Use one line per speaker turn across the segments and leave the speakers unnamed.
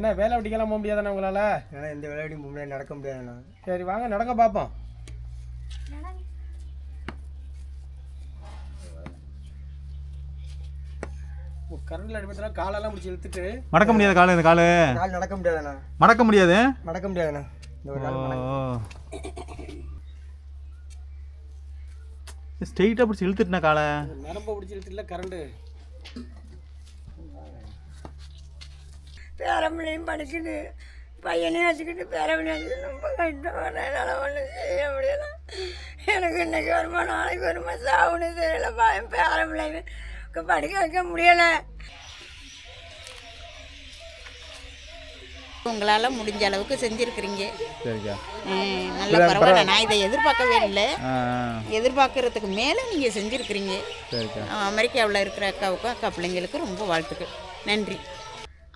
என்ன வேலை வெட்டிக்கெல்லாம் போக முடியாதானே உங்களால்?
ஏன்னா இந்த விளையாடி முன்னாடி நடக்க முடியாதுண்ணா
சரி வாங்க நடங்க பார்ப்போம் கரண்டில் அடிப்பதில் காலெல்லாம் முடிச்சு இழுத்துட்டு.
மடக்க முடியாது காலு இந்த காலு.
நாள் நடக்க முடியாதுண்ணா.
மடக்க முடியாது?
நடக்க முடியாதுண்ணா. இந்த ஒரு நடக்க-
ஸ்ட்ரெயிட்டாக பிடிச்சி இழுத்துட்டுனா காலை?
நரம்பை பிடிச்சி இழுத்துட்டுல கரண்டு.
பேரம்பிள்ளையும் படிச்சுட்டு பையனையும் வச்சுக்கிட்டு பேரம்பிள்ளை வச்சுக்கிட்டு ரொம்ப கஷ்டம். என்னால் ஒன்றும் செய்ய முடியல. எனக்கு இன்னைக்கு வருமா நாளைக்கு வருமா சாவுன்னு தெரியலப்பா. என் பேரம்பிள்ளைங்க படிக்க வைக்க முடியலை.
உங்களால் முடிஞ்ச அளவுக்கு செஞ்சுருக்கிறீங்க.
சரிக்கா.
நல்ல பரவாயில்ல. நான் இதை எதிர்பார்க்கவே இல்லை. எதிர்பார்க்கறதுக்கு மேலே நீங்கள் செஞ்சுருக்கிறீங்க.
சரிக்கா.
அமெரிக்காவில் இருக்கிற அக்காவுக்கும் அக்கா பிள்ளைங்களுக்கும் ரொம்ப வாழ்த்துக்கள். நன்றி.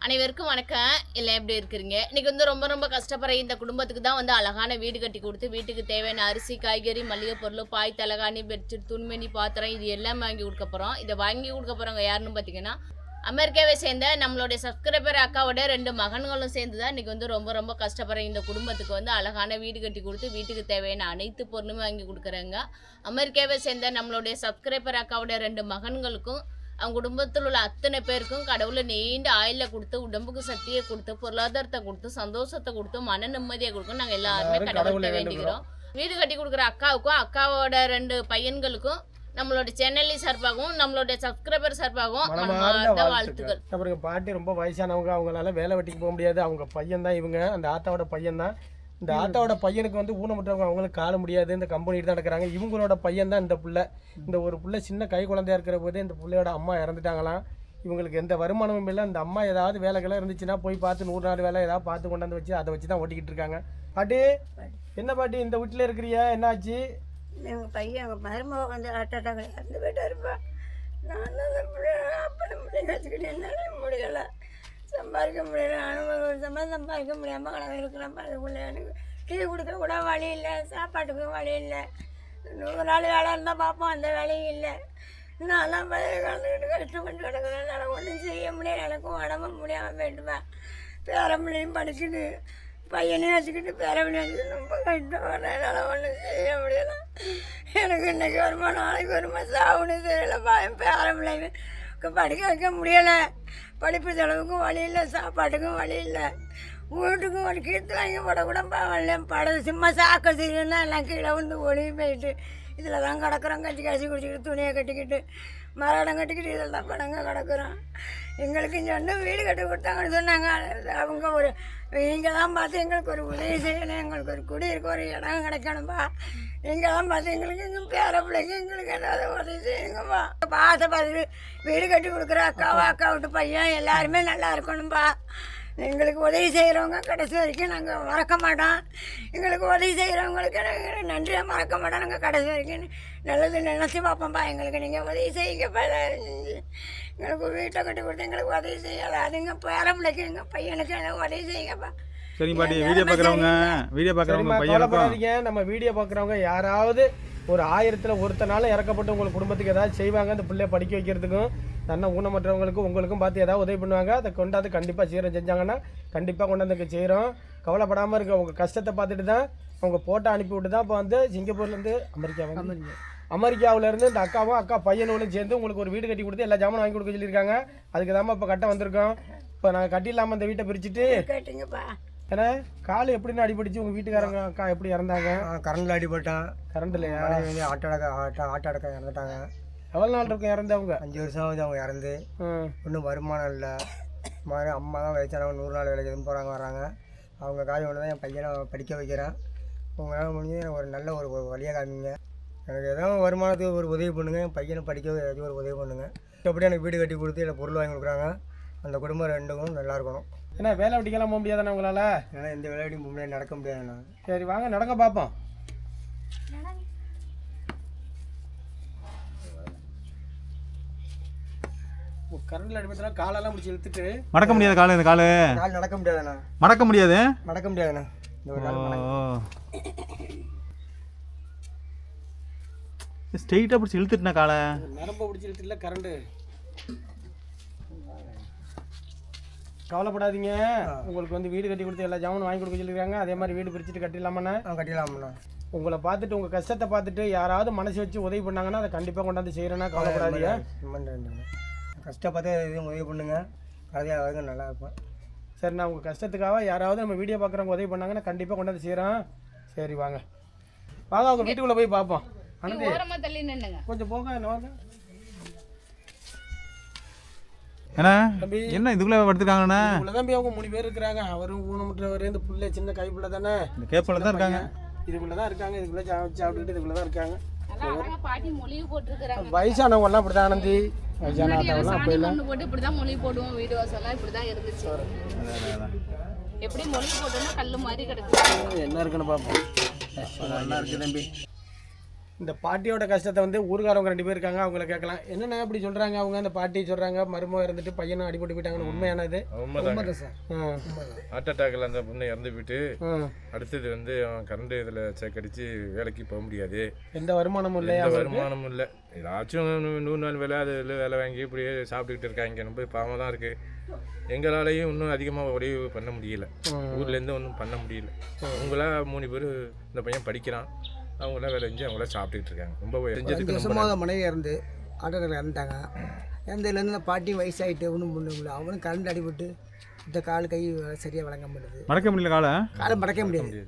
அனைவருக்கும் வணக்கம். இல்லை எப்படி இருக்கிறீங்க? இன்னைக்கு வந்து ரொம்ப ரொம்ப கஷ்டப்படுற இந்த குடும்பத்துக்கு தான் வந்து அழகான வீடு கட்டி கொடுத்து வீட்டுக்கு தேவையான அரிசி காய்கறி மளிகை பொருள் பாய் தலகாணி பெட்ஷீட் துணிமணி பாத்திரம் இது எல்லாம் வாங்கி கொடுக்க போகிறோம் இதை வாங்கி கொடுக்க போகிறவங்க யாருன்னு பார்த்தீங்கன்னா அமெரிக்காவை சேர்ந்த நம்மளுடைய சப்ஸ்கிரைபர் அக்காவோட ரெண்டு மகன்களும் சேர்ந்து தான் இன்றைக்கி வந்து ரொம்ப ரொம்ப கஷ்டப்படுற இந்த குடும்பத்துக்கு வந்து அழகான வீடு கட்டி கொடுத்து வீட்டுக்கு தேவையான அனைத்து பொருளுமே வாங்கி கொடுக்குறாங்க. அமெரிக்காவை சேர்ந்த நம்மளுடைய சப்ஸ்கிரைபர் அக்காவோட ரெண்டு மகன்களுக்கும் அவங்க குடும்பத்தில் உள்ள அத்தனை பேருக்கும் கடவுளை நீண்ட ஆயில கொடுத்து உடம்புக்கு சக்தியை கொடுத்து பொருளாதாரத்தை கொடுத்து சந்தோஷத்தை கொடுத்து மன நிம்மதியை கொடுக்கும் நாங்கள் எல்லாருமே கடவுள்கிட்ட
கடவுளை
வேண்டிக்கிறோம் வீடு கட்டி கொடுக்குற அக்காவுக்கும் அக்காவோட ரெண்டு பையன்களுக்கும் நம்மளோட சென்னைலி சார்பாகவும் நம்மளோட சப்ஸ்கிரைபர் சார்பாகவும்
வாழ்த்துக்கள். அப்புறம் பாட்டி ரொம்ப வயசானவங்க அவங்களால வேலை வெட்டிக்கு போக முடியாது. அவங்க பையன் தான் இவங்க அந்த ஆத்தாவோட பையன் தான் இந்த ஆத்தாவோட பையனுக்கு வந்து ஊனமுற்றவங்க அவங்களுக்கு கால முடியாது இந்த கம்பெனிட்டு தான் நடக்கிறாங்க. இவங்களோட பையன் தான் இந்த புள்ள. இந்த ஒரு புள்ள சின்ன கை குழந்தையா இருக்கிற போதே இந்த பிள்ளையோட அம்மா இறந்துட்டாங்களாம். இவங்களுக்கு எந்த வருமானமும் இல்லை. இந்த அம்மா ஏதாவது வேலைகள்லாம் இருந்துச்சுன்னா போய் பார்த்து நூறு நாள் வேலை ஏதாவது பார்த்து கொண்டாந்து வச்சு அதை வச்சு தான் ஓட்டிக்கிட்டு இருக்காங்க. பாட்டி என்ன பாட்டி இந்த வீட்டில் இருக்கிறியா? என்னாச்சு?
எங்கள் பையன் எங்கள் மருமக வந்து ஹார்ட் அட்டாக் இறந்து போயிட்டாருப்பா. நான் தான் முடியலை. சம்பாதிக்க முடியல அனுபவம் சம்பளம் சம்பாதிக்க முடியாமல் கடவுள் இருக்கிறப்ப அதுக்குள்ளே எனக்கு டீ கொடுக்க கூட வழி இல்லை சாப்பாட்டுக்கும் வழி இல்லை. நூறு நாள் வேலை இருந்தால் பார்ப்போம் அந்த வேலையும் இல்லை. நான்லாம் பதில் கலந்துக்கிட்டு கஷ்டப்பட்டு கிடக்குறேன். என்னால் ஒன்றும் செய்ய முடியல எனக்கும் உடம்பு முடியாமல் போயிட்டுவேன் பேரம்பிள்ளையும் படிச்சுட்டு பையனையும் வச்சுக்கிட்டு பேரம்பிள்ளையும் வச்சுக்கிட்டு ரொம்ப கஷ்டம். என்னால் ஒன்றும் செய்ய முடியல. எனக்கு இன்றைக்கி வருமா நாளைக்கு வருமா சாவுன்னு தெரியலப்பா என் பேரம்பிள்ளைங்க படிக்க வைக்க முடியலை. படிப்பு செலவுக்கும் வழி இல்லை சாப்பாட்டுக்கும் வழி இல்லை. வீட்டுக்கும் ஒரு கீழ்த்து வாங்கி போட கூட பாவல படம் சும்மா சாக்க சீரியல்னா எல்லாம் கீழே வந்து ஒளி போயிட்டு இதில் தான் கிடக்குறோம். கட்டி காய்ச்சி குடிச்சிக்கிட்டு துணியை கட்டிக்கிட்டு மரம் கட்டிக்கிட்டு இதில் தான் படங்க கிடக்குறோம். எங்களுக்கு சொன்ன வீடு கட்டி கொடுத்தாங்கன்னு சொன்னாங்க. அவங்க ஒரு இங்கே தான் பார்த்து எங்களுக்கு ஒரு உதவி செய்யணும். எங்களுக்கு ஒரு குடியிருக்க ஒரு இடம் கிடைக்கணும்ப்பா நீங்கள் தான் பார்த்து எங்களுக்கு எங்கள் பேர பிள்ளைங்க எங்களுக்கு ஏதாவது உதவி செய்யுங்கப்பா பாசை பார்த்துட்டு வீடு கட்டி கொடுக்குற அக்காவா அக்கா விட்டு பையன் எல்லாருமே நல்லா இருக்கணும்பா. எங்களுக்கு உதவி செய்கிறவங்க கடைசி வரைக்கும் நாங்கள் மறக்க மாட்டோம். எங்களுக்கு உதவி செய்கிறவங்களுக்கு நாங்கள் நன்றியாக மறக்க மாட்டோம். நாங்கள் கடைசி வரைக்கும் நல்லது நினச்சி பார்ப்போம்ப்பா எங்களுக்கு நீங்கள் உதவி செய்யுங்கப்பா எங்களுக்கு வீட்டை கட்டி கொடுத்து எங்களுக்கு உதவி செய்யலை அதுங்க பேர பிள்ளைக்கு எங்கள் பையனுக்கு உதவி செய்யுங்கப்பா.
சரிங்க பாட்டி வீடியோ பார்க்குறவங்க. வீடியோ பார்க்குறவங்க
கவலைப்படாதீங்க. நம்ம வீடியோ பார்க்குறவங்க யாராவது ஒரு ஆயிரத்தில் ஒருத்தனால இறக்கப்பட்டு உங்கள் குடும்பத்துக்கு ஏதாவது செய்வாங்க அந்த பிள்ளைய படிக்க வைக்கிறதுக்கும் தன்னை ஊனமற்றவங்களுக்கும் உங்களுக்கும் பார்த்து ஏதாவது உதவி பண்ணுவாங்க. அதை கொண்டாந்து கண்டிப்பாக சீரம் செஞ்சாங்கன்னா கண்டிப்பாக கொண்டாந்து செய்கிறோம் கவலைப்படாமல் இருக்க உங்கள் கஷ்டத்தை பார்த்துட்டு தான் அவங்க போட்டோ அனுப்பி விட்டு தான் இப்போ வந்து சிங்கப்பூர்லேருந்து அமெரிக்கா வந்து அமெரிக்காவிலேருந்து இந்த அக்காவும் அக்கா பையனும் சேர்ந்து உங்களுக்கு ஒரு வீடு கட்டி கொடுத்து எல்லா ஜாமானும் வாங்கி கொடுக்க சொல்லியிருக்காங்க. அதுக்கு தான் இப்போ கட்ட வந்திருக்கோம். இப்போ நாங்கள் கட்டிடலாமல் இந்த வீட்டை பிரிச்சுட்டு
கேட்டுங்கப்பா.
ஏன்னா கால் எப்படின்னு அடிபடிச்சு உங்க வீட்டுக்காரங்க அக்கா எப்படி இறந்தாங்க?
கரண்டில் அடிபட்டான்.
கரண்ட்லையா?
ஆட்டோ அடக்க ஆட்டோ ஆட்டோ அடக்க இறந்துட்டாங்க.
எவ்வளோ நாள் இருக்கும் இறந்தவங்க?
அஞ்சு வருஷம் ஆகுது அவங்க இறந்து. ஒன்றும் வருமானம் இல்லை. மாதிரி அம்மா தான் வயசானவங்க நூறு நாள் வேலைக்கு எதுவும் போகிறாங்க வராங்க. அவங்க காரியம் ஒன்று தான் என் பையனை படிக்க வைக்கிறேன். உங்களால் முடிஞ்சு எனக்கு ஒரு நல்ல ஒரு வழியாக காமிங்க எனக்கு ஏதோ வருமானத்துக்கு ஒரு உதவி பண்ணுங்கள் என் பையனை படிக்க ஏதாச்சும் ஒரு உதவி பண்ணுங்கள் எப்படி எனக்கு வீடு கட்டி கொடுத்து எனக்கு பொருள் வாங்கி கொடுக்குறாங்க. அந்த குடும்பம் ரெண்டுக்கும் நல்லா இருக்கணும்.
ஏன்னா வேலை வெட்டிக்கெல்லாம் போக முடியாதானே உங்களால?
ஏன்னா இந்த விளையாடி முன்னாடி நடக்க முடியாதுண்ணா.
சரி வாங்க நடங்க பார்ப்போம் கரண்டில் அடிப்பதில் காலெல்லாம் முடிச்சு இழுத்துட்டு.
மடக்க முடியாது காலு இந்த காலு.
நாள் நடக்க முடியாதுண்ணா.
மடக்க முடியாது?
நடக்க முடியாதுண்ணா. இந்த ஒரு நடக்க
ஸ்ட்ரெயிட்டாக பிடிச்சி இழுத்துட்டுனா காலை.
நரம்பை பிடிச்சி இழுத்துட்டுல கரண்டு. கவலைப்படாதீங்க. உங்களுக்கு வந்து வீடு கட்டி கொடுத்து எல்லா ஜாமானும் வாங்கி கொடுக்க சொல்லியிருக்காங்க அதே மாதிரி வீடு பிரிச்சுட்டு கட்டிடலாமாண்ணே?
கட்டிடலாம்ண்ணா.
உங்களை பார்த்துட்டு உங்கள் கஷ்டத்தை பார்த்துட்டு யாராவது மனசு வச்சு உதவி பண்ணாங்கன்னா அதை கண்டிப்பாக கொண்டாந்து செய்கிறேன்னா கவலைப்படாதீங்க.
கஷ்டப்பட்டு எதுவும் உதவி பண்ணுங்க. கடைசியாக வரைக்கும் நல்லா இருப்பேன்.
சரி நான் உங்கள் கஷ்டத்துக்காக யாராவது நம்ம வீடியோ பார்க்குறவங்க உதவி பண்ணாங்கன்னா கண்டிப்பாக கொண்டாந்து செய்கிறோம் சரி வாங்க. வாங்க அவங்க வீட்டுக்குள்ளே போய் பார்ப்போம். அனந்தி
ஓரமா தள்ளி நின்னுங்க.
கொஞ்சம் போங்க என்ன வாங்க
என்ன?
தம்பி.
என்ன இதுக்குள்ளே படுத்துருக்காங்கண்ணே?
இவ்வளோ தான் போய் அவங்க மூணு பேர் இருக்கிறாங்க. அவரும் ஊனமுற்றவர் இந்த புள்ள சின்ன கைப்புள்ள தானே?
இந்த கேப்பில் தான் இருக்காங்க.
இதுக்குள்ளே தான் இருக்காங்க. இதுக்குள்ளே சாப்பிட்டு சாப்பிட்டுக்கிட்டு இதுக்குள்ளே தான் இருக்காங்க வயசானவங்க எல்லாம் இப்படி தான் ஆனந்தி. வயசான ஆட்டவெல்லாம் அப்போ
சாணி
இல்லை
மண்ணு போட்டு இப்படிதான் மொழி போடுவோம். வீடு வாசல்லாம் இப்படிதான் இருந்துச்சு. எப்படி மொழி போட்டோம்னா கல்லு மாதிரி கிடக்கு.
என்ன இருக்குன்னு பார்ப்போம் நல்லா இருக்கு தம்பி. இந்த பாட்டியோட கஷ்டத்தை வந்து ஊருக்காரவங்க ரெண்டு பேர் இருக்காங்க அவங்கள கேட்கலாம். என்னென்ன அப்படி சொல்கிறாங்க அவங்க அந்த பாட்டி சொல்கிறாங்க மருமக இருந்துட்டு பையனும் அடிபட்டு போயிட்டாங்கன்னு உண்மையானது?
உண்மைதாங்க.
சார்.
ஹார்ட் அட்டாக்ல அந்த பொண்ணு இறந்து போயிட்டு அடுத்தது வந்து அவன் கரண்ட் இதில் சேக்கடிச்சு வேலைக்கு போக முடியாது.
எந்த வருமானமும் அவங்களுக்கு?
வருமானமும் இல்லை. ஏதாச்சும் நூறு நாள் வேலை அது வேலை வாங்கி இப்படியே சாப்பிட்டுக்கிட்டு இருக்காங்க. ரொம்ப பாவமாக தான் இருக்குது எங்களாலையும் இன்னும் அதிகமாக உதவி பண்ண முடியல. ஊர்லேருந்து ஒன்றும் பண்ண முடியல. அவங்களா மூணு பேர் இந்த பையன் படிக்கிறான். அவங்களாம் வேலை செஞ்சு அவங்களா சாப்பிட்டுக்கிட்டு இருக்காங்க. ரொம்ப செஞ்சதுக்கு
வருஷமாக மனைவி இறந்து ஆட்டோவில் இறந்துட்டாங்க. இறந்ததுலேருந்து இந்த பாட்டி வயசாகிட்டு ஒன்றும் பண்ண முடியல அவனும் கரண்ட் அடிபட்டு இந்த கால் கை சரியாக வழங்க மாட்டேது
மடக்க முடியல காலை?
காலை மடக்க முடியாது.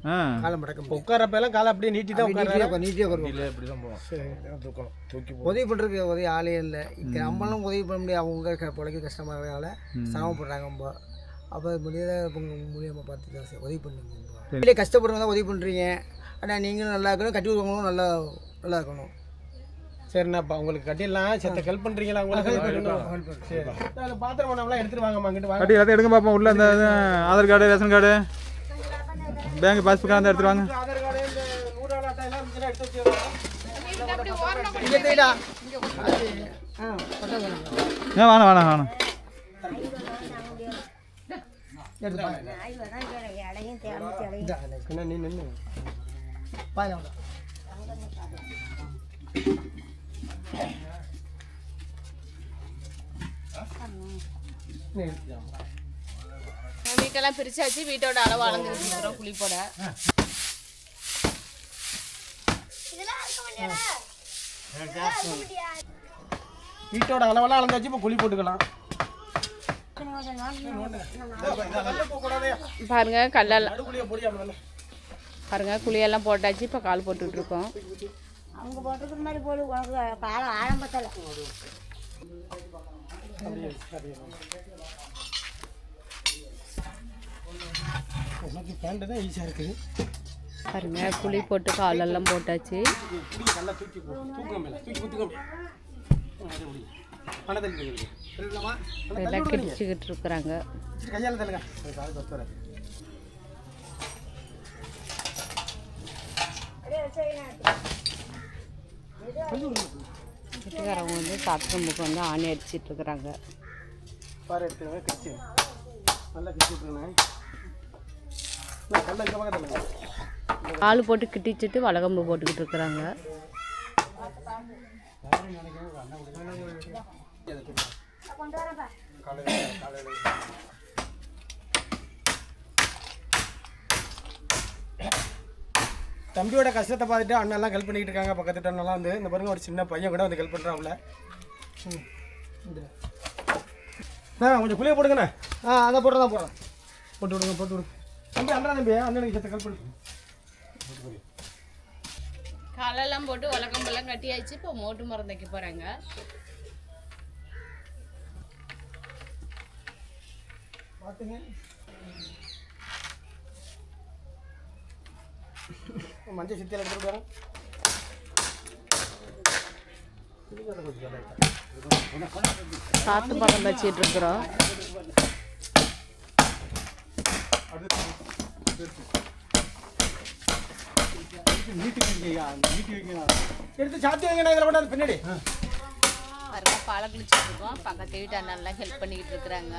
காலை மடக்க முடியாது.
உட்காரப்ப எல்லாம் காலை அப்படியே நீட்டி தான் உட்கார
நீட்டியாக நீட்டியாக வருவோம்
இல்லை இப்படி தான் போவோம் தூக்கணும். தூக்கி போ
உதவி பண்ணுறதுக்கு உதவி ஆளே இல்லை. இங்கே நம்மளும் உதவி பண்ண முடியாது. அவங்க பிழைக்க கஷ்டமாக இருக்கிறதால சிரமப்படுறாங்க ரொம்ப. அப்போ முடியாத மூலியமாக பார்த்து தான் சார். உதவி பண்ணுங்க கஷ்டப்படுறவங்க தான் உதவி பண்ணுறீங்க ஆனால் நீங்களும் நல்லா இருக்கணும் கட்டி கொடுக்கவங்களும் நல்லா நல்லா இருக்கணும்.
சரிண்ணா அப்போ உங்களுக்கு கட்டிடலாம் செத்த ஹெல்ப் பண்ணுறீங்களா உங்களுக்கு? சரி. பாத்திரம் பண்ணவங்களாம் எடுத்துட்டு வாங்கம்மா அங்கிட்டு வாங்க.
கட்டி எல்லாத்தையும் எடுங்க பார்ப்போம் உள்ள இந்த இது, Aadhaar card ration card. Bank பாஸ்புக்காக இருந்தால் எடுத்துட்டு வாங்க.
ஆதார் கார்டு இந்த நூறு அட்டை எல்லாம் எடுத்து
வேணும்.
ஏன்
எடுத்து இந்தா, இந்த
என்ன நீ நின்று
பாருங்க.
வீட்டெல்லாம் பிரிச்சாச்சு வீட்டோட அளவு அளந்துட்டு இருக்கிறோம் குழி போட.
வீட்டோட அளவெல்லாம் அளந்தாச்சு இப்போ குழி போட்டுக்கலாம்.
பாருங்க கல்லெல்லாம். பாருங்க குழியெல்லாம் போட்டாச்சு இப்போ கால் போட்டுட்டு இருக்கோம்
அவங்க போட்டிருக்கிற மாதிரி போடு உனக்கு காலம் ஆரம்பத்தில்.
உனக்கு பேண்ட் தான் ஈஸியாக இருக்குது.
பாருங்க குழி போட்டு காலெல்லாம் போட்டாச்சு.
இப்படி நல்லா தூக்கி போ தூக்கம் மேலே தூக்கி போ, தூக்கம் பணம் தள்ளி தூக்கி சரிங்களாம்மா
எல்லாம் கிடிச்சுக்கிட்டு இருக்கிறாங்க
கையால் தள்ளுங்க சரி, கால் பத்து வரேன்
வீட்டுக்காரவங்க வந்து பாத்ரூமுக்கு வந்து ஆணி அடிச்சிட்டு இருக்கிறாங்க.
பாரு எடுத்துங்க கிச்சு நல்லா கிச்சு விட்டுருங்க நான் கல்ல இந்த பக்கம் தள்ளுங்க
கால் போட்டு கிட்டிச்சிட்டு வலகம்பு போட்டுக்கிட்டு இருக்கிறாங்க.
தம்பியோட கஷ்டத்தை பார்த்துட்டு அண்ணெல்லாம் ஹெல்ப் பண்ணிக்கிட்டு இருக்காங்க. பக்கத்து அண்ணெல்லாம் வந்து இந்த பாருங்க ஒரு சின்ன பையன் கூட வந்து ஹெல்ப் பண்ணுறான்ல ஆ கொஞ்சம் புளிய போடுங்கண்ணே.
ஆ அதை போட்டு தான் போகிறோம்
போட்டு விடுங்க போட்டு விடுங்க. தம்பி அண்ணா தம்பி அண்ணனுக்கு சேர்த்து ஹெல்ப் பண்ணு.
காலெல்லாம் போட்டு வலக்கம்பெல்லாம் கட்டியாச்சு. இப்போ மோட்டு மரம் தைக்க போகிறாங்க
பார்த்துங்க. மஞ்சள் சுத்தியில் எடுத்துட்டு வரேன்
சாத்து பக்கம் தச்சிட்டு இருக்கிறோம்.
எடுத்து சாத்தி வைங்கண்ணா இதில் கொண்டாந்து பின்னாடி.
பாருங்க பாலை குளிச்சுட்டு இருக்கோம். பக்கத்து வீட்டு அண்ணன்லாம் ஹெல்ப் பண்ணிக்கிட்டு இருக்கிறாங்க.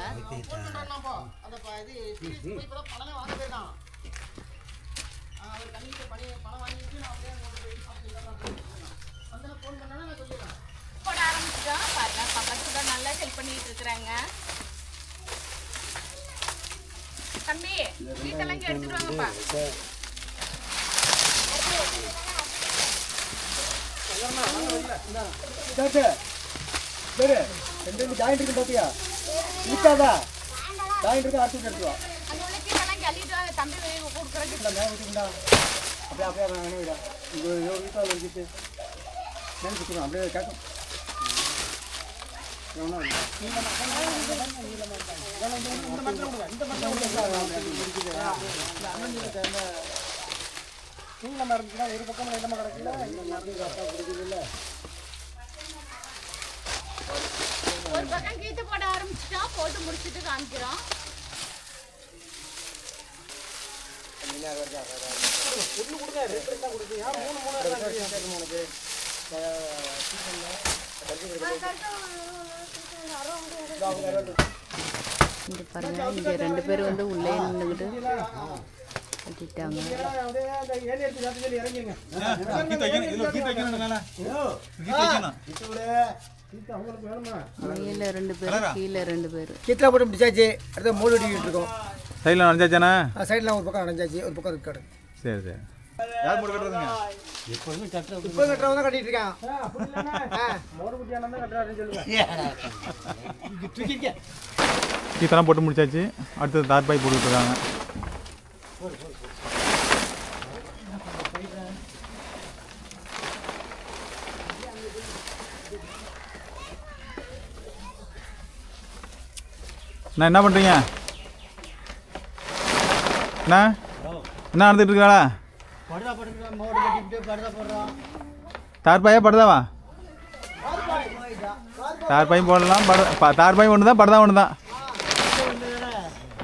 போட ஆரம்பிச்சிட்டோம் பாருங்க பக்கத்து வீட்டு நல்லா ஹெல்ப் பண்ணிக்கிட்டு இருக்கிறாங்க. தம்பி வீட்டெல்லாம் இங்கே எடுத்துட்டு வாங்கப்பா.
ஜாயிண்ட் இருக்கு பாத்தியா? நிற்காதா ஜாயிண்ட் இருக்கு அடுத்து எடுத்து வா
அந்த உள்ள கீழெல்லாம் இங்கே அள்ளிட்டு வாங்க தம்பி கொடுக்குறதுக்கு
மேலே அப்படியே அப்படியே நான் நினைவிடா இங்கே வீட்டில் வச்சுட்டு மேலே வச்சுக்கணும் அப்படியே கேட்கும் நீங்கள மரத்துக்கு ஒரு பக்கம் ரெண்டு மரம் கிடக்குல
ஒரு பக்கம் கீத்து போட ஆரம்பிச்சுட்டா போட்டு முடிச்சிட்டு காமிக்கிறோம்
இங்கே பாருங்க இங்கே ரெண்டு பேர் வந்து உள்ளே நின்றுக்கிட்டு கட்டிட்டாங்க
மேலே
ரெண்டு பேர் கீழே ரெண்டு பேர்.
கீத்தில் போட்டு முடிச்சாச்சு அடுத்து மூடு இருக்கோம்.
சைடில் நினச்சாச்சானே
சைடில் ஒரு பக்கம் அடைஞ்சாச்சு ஒரு பக்கம் இருக்கு கிடக்கு
சரி சரி. யார் மூடு கட்டுறதுங்க?
இப்போ கட்டுறவங்க தான் கட்டிட்டு இருக்கான்
அப்படி இல்லைண்ணா. மோடு குட்டியானதான் தான் கட்டுறாருன்னு சொல்லுங்க.
கீத்தெல்லாம் போட்டு முடிச்சாச்சு. அடுத்தது தார் பாய் போட்டுட்டு இருக்காங்க. என்ன பண்ணுறீங்க அண்ணா என்ன நடந்துட்டு இருக்காளா?
படுதா படுக்கிறோம் மோடு கட்டிட்டு படுதா போடுறோம்
தார் பாயா படுதாவா? தார் பாயும் போடலாம் பட தார் பாயும் ஒன்று தான் படுதா ஒன்று தான்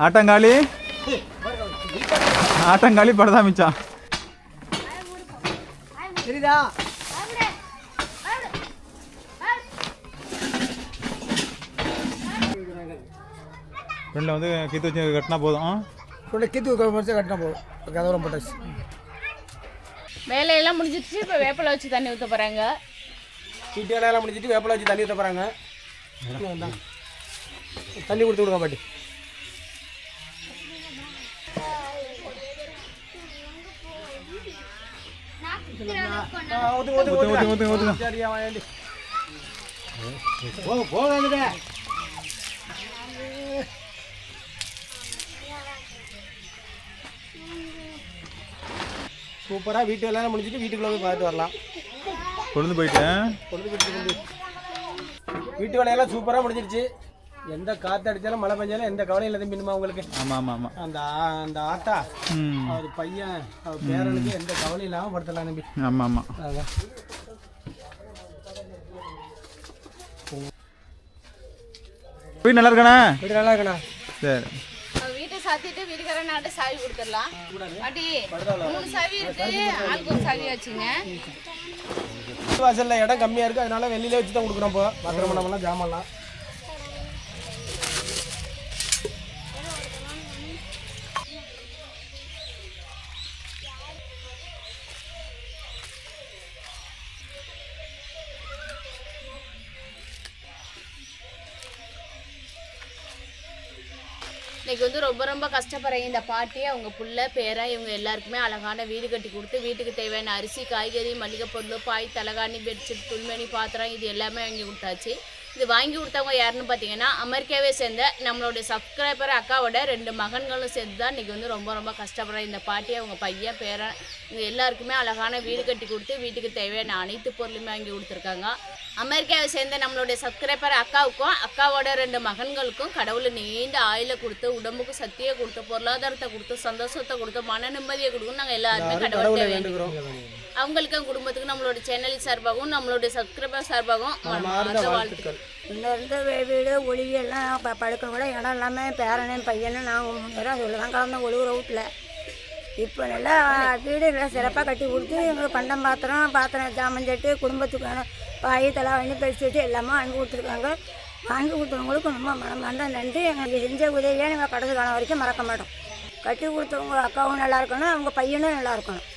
ஆட்டங்காளி? ஆட்டங்காளி படுதா மிச்சம்
தெரியுதா?
ஃப்ரெண்டில் வந்து கீத்து வச்சு கட்டினா போதும்.
கொண்டு கீத்து முடிச்சா கட்டினா போதும். கதவுரம் போட்டாச்சு
வேலையெல்லாம் முடிஞ்சிருச்சு இப்போ வேப்பிலை வச்சு தண்ணி ஊற்ற போகிறாங்க
சீட்டு வேலையெல்லாம் முடிச்சிட்டு வேப்பில வச்சு தண்ணி ஊற்ற போகிறாங்க தண்ணி கொடுத்து விடுங்க பாட்டி.
ஊற்றுங்க
ஊத்துங்க.
ஊற்றுங்க ஊற்றுங்க
சரியா சூப்பராக வீட்டு வேலையெல்லாம் முடிச்சிட்டு வீட்டுக்குள்ளே போய் பார்த்து வரலாம்.
கொண்டு போயிட்டேன்.
கொண்டு போயிட்டு. வீட்டு வேலையெல்லாம் சூப்பராக முடிஞ்சிருச்சு. எந்த காற்று அடித்தாலும் மழை பெஞ்சாலும் எந்த கவலையும் இல்லை தம்பினுமா உங்களுக்கு.
ஆமாம் ஆமாம் ஆமாம்
அந்த அந்த ஆத்தா
ம்.
அவர் பையன் அவர் பேரனுக்கு எந்த கவலையும் இல்லாமல் படுத்தலாம் தம்பி.
ஆமாம் ஆமாம்
அதான்.
வீடு நல்லா இருக்கானே?
வீடு நல்லா இருக்கண்ணா
சரி.
வீட்டை சாத்திட்டு வீட்டுக்காரன் நாட்டு சாவி கொடுத்துடலாம்? பாட்டி மூணு சாவி இருக்கு. ஆளுக்கு ஒரு சாவி வச்சுங்க.
வாசல்ல இடம் கம்மியாக இருக்குது அதனால வெளியில வச்சு தான் கொடுக்குறோம் இப்போ. பாத்திரம் நம்மலாம் ஜாமான்லாம்.
இன்னைக்கு வந்து ரொம்ப ரொம்ப கஷ்டப்படுறேன். இந்த பாட்டி அவங்க புள்ள பேரன் இவங்க எல்லாருக்குமே அழகான வீடு கட்டி கொடுத்து வீட்டுக்கு தேவையான அரிசி காய்கறி மளிகை பொருள் பாய் தலகாணி பெட்ஷீட் துணிமணி பாத்திரம் இது எல்லாமே வாங்கி கொடுத்தாச்சு. இது வாங்கி கொடுத்தவங்க யாருன்னு பார்த்தீங்கன்னா அமெரிக்காவே சேர்ந்த நம்மளுடைய சப்ஸ்கிரைபர் அக்காவோட ரெண்டு மகன்களும் சேர்ந்து தான் இன்றைக்கி வந்து ரொம்ப ரொம்ப கஷ்டப்படுறேன் இந்த பாட்டி அவங்க பையன் பேரன் இவங்க எல்லாருக்குமே அழகான வீடு கட்டி கொடுத்து வீட்டுக்கு தேவையான அனைத்து பொருளுமே வாங்கி கொடுத்துருக்காங்க. அமெரிக்காவை சேர்ந்த நம்மளுடைய சப்ஸ்கிரைபர் அக்காவுக்கும் அக்காவோட ரெண்டு மகன்களுக்கும் கடவுள் நீண்ட ஆயுளை கொடுத்து உடம்புக்கு சக்தியை கொடுத்து பொருளாதாரத்தை கொடுத்து சந்தோஷத்தை கொடுத்து மன நிம்மதியை கொடுக்கும் நாங்கள் எல்லாருமே கடவுள்கிட்ட வேண்டிக்கிறோம். அவங்களுக்கும் குடும்பத்துக்கும் நம்மளோட சேனல் சார்பாகவும் நம்மளுடைய சப்ஸ்கிரைபர் சார்பாகவும் வாழ்த்துக்கள்.
இந்த வீடு ஒளிவி எல்லாம் ப படுக்க கூட இடம் இல்லாமல் பேரனும் பையனும் நான் மூணு பேரும் அதில் தான் கலந்து ஒழுகுற வீட்டில் இப்போ நல்லா வீடு நல்லா சிறப்பாக கட்டி கொடுத்து எங்களுக்கு பண்டம் பாத்திரம் பாத்திரம் ஜாமன் சட்டு குடும்பத்துக்கான பாய் தலை வாங்கி பெட்ஷீட்டு எல்லாமே வாங்கி கொடுத்துருக்காங்க. வாங்கி கொடுத்தவங்களுக்கு ரொம்ப மனமார்ந்த நன்றி. எங்களுக்கு செஞ்ச உதவியை நாங்கள் கடைசி காலம் வரைக்கும் மறக்க மாட்டோம். கட்டி கொடுத்தவங்க அக்காவும் நல்லா இருக்கணும் அவங்க பையனும் நல்லா இருக்கணும்.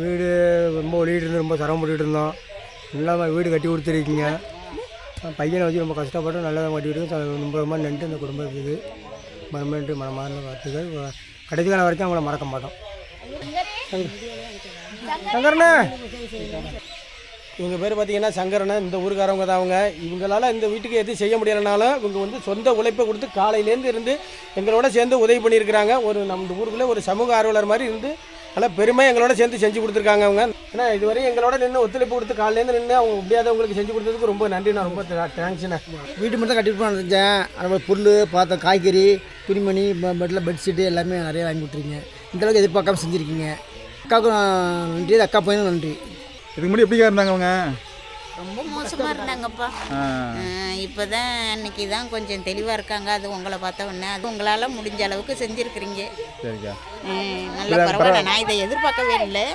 வீடு ரொம்ப ஒளிட்டு இருந்து ரொம்ப சிரமப்பட்டுட்டு இருந்தோம் இல்லாமல் வீடு கட்டி கொடுத்துருக்கீங்க. பையனை வச்சு ரொம்ப கஷ்டப்பட்டு நல்லா கட்டி கொடுத்து ரொம்ப ரொம்ப நன்றி இந்த குடும்பத்துக்கு மறுமேட்டு மனமார்ந்த வார்த்தைகள். கடைசி காலம் வரைக்கும் அவங்கள மறக்க மாட்டோம்.
சங்கரண்ணே! இவங்க பேர் பார்த்தீங்கன்னா சங்கரனை இந்த ஊருக்காரவங்க தான் அவங்க. இவங்களால் இந்த வீட்டுக்கு எதுவும் செய்ய முடியலைனாலும் இவங்க வந்து சொந்த உழைப்பை கொடுத்து காலையிலேருந்து இருந்து எங்களோட சேர்ந்து உதவி பண்ணியிருக்கிறாங்க. ஒரு நம்ம ஊருக்குள்ளே ஒரு சமூக ஆர்வலர் மாதிரி இருந்து நல்லா பெருமை எங்களோட சேர்ந்து செஞ்சு கொடுத்துருக்காங்க அவங்க. ஏன்னா இதுவரை எங்களோட நின்று ஒத்துழைப்பு கொடுத்து காலையிலேருந்து நின்று அவங்க முடியாதவங்களுக்கு செஞ்சு கொடுத்ததுக்கு ரொம்ப நன்றிண்ணா. ரொம்ப தேங்க்ஸ்ண்ணே.
வீட்டு மட்டும் தான் கட்டிட்டு போன செஞ்சேன் அந்த பொருள் பார்த்தோம் காய்கறி துணிமணி பெட்டில் பெட்ஷீட்டு எல்லாமே நிறைய வாங்கி கொடுத்துருக்கீங்க. இந்த அளவுக்கு எதிர்பார்க்காம செஞ்சுருக்கீங்க. அக்காவுக்கும் நன்றி. அக்கா பையனும் நன்றி.
இதுக்கு முன்னாடி எப்படிக்கா இருந்தாங்க அவங்க?
ரொம்ப மோசமாக இருந்தாங்கப்பா. இப்போ தான் இன்னைக்கு தான் கொஞ்சம் தெளிவாக இருக்காங்க. அது உங்களை பார்த்த உடனே அது உங்களால் முடிஞ்ச அளவுக்கு செஞ்சுருக்கிறீங்க. நல்ல பரவாயில்ல. நான் இதை எதிர்பார்க்கவே இல்லை.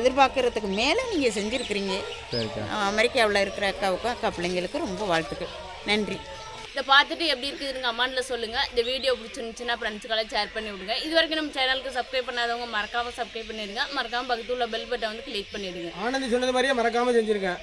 எதிர்பார்க்கறதுக்கு மேலே நீங்கள் செஞ்சுருக்கிறீங்க.
சரிக்கா.
அமெரிக்காவில் இருக்கிற அக்காவுக்கும் அக்கா பிள்ளைங்களுக்கும் ரொம்ப வாழ்த்துக்கள். நன்றி.
இதை பார்த்துட்டு எப்படி இருக்குதுங்க அம்மானில் சொல்லுங்கள் இந்த வீடியோ பிடிச்சிருந்துச்சுன்னா ஃப்ரெண்ட்ஸுக்கெல்லாம் ஷேர் பண்ணி விடுங்க. இது வரைக்கும் நம்ம சேனலுக்கு சப்ஸ்கிரைப் பண்ணாதவங்க மறக்காமல் சப்ஸ்கிரைப் பண்ணிடுங்க. மறக்காமல் பக்கத்துல உள்ள பெல் பட்டை வந்து கிளிக் பண்ணிடுங்க.
ஆனந்தி சொன்னது மாதிரியே மறக்காமல் செஞ்சுருக்கேன்